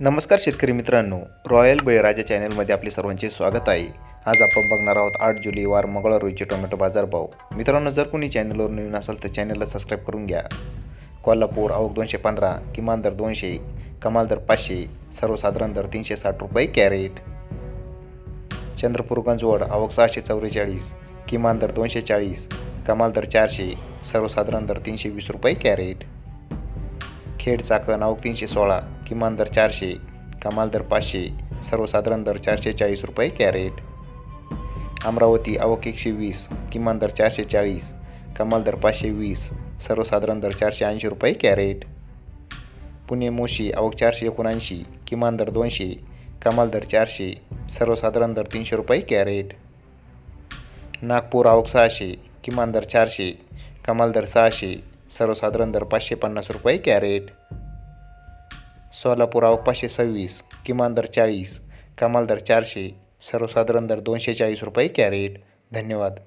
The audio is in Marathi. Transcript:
नमस्कार शेतकरी मित्रांनो रॉयल बळीराजा चॅनलमध्ये आपले सर्वांचे स्वागत आहे. आज आपण बघणार आहोत आठ जुलै वार मंगळवार रोजीचे टोमॅटो बाजारभाव. मित्रांनो जर कोणी चॅनलवर नवीन असेल तर चॅनलला सबस्क्राईब करून घ्या. कोल्हापूर आवक दोनशे पंधरा किमान दर दोनशे कमाल दर पाचशे सर्वसाधारण दर तीनशे साठ रुपये कॅरेट. चंद्रपूर गंजवड आवक सहाशे चौवेचाळीस किमान दर दोनशे चाळीस कमाल दर चारशे सर्वसाधारण दर तीनशे वीस रुपये कॅरेट. खेड चाकण आवक तीनशे सोळा किमान दर चारशे कमाल दर पाचशे सर्वसाधारण दर चारशे चाळीस रुपये कॅरेट. अमरावती आवक एकशे वीस किमान दर चारशे चाळीस कमाल दर पाचशे वीस सर्वसाधारण दर चारशे ऐंशी रुपये कॅरेट. पुणे मोशी आवक चारशे एकोणऐंशी किमान दर दोनशे कमाल दर चारशे सर्वसाधारण दर तीनशे रुपये कॅरेट. नागपूर आवक सहाशे किमान दर चारशे कमाल दर सहाशे सर्वसाधारण दर पाचशे पन्नास रुपये कॅरेट. सोलापूर आवक पाचशे सव्वीस किमान दर चाळीस कमाल दर चारशे सर्वसाधारण दर दोनशे चाळीस रुपये कॅरेट. धन्यवाद.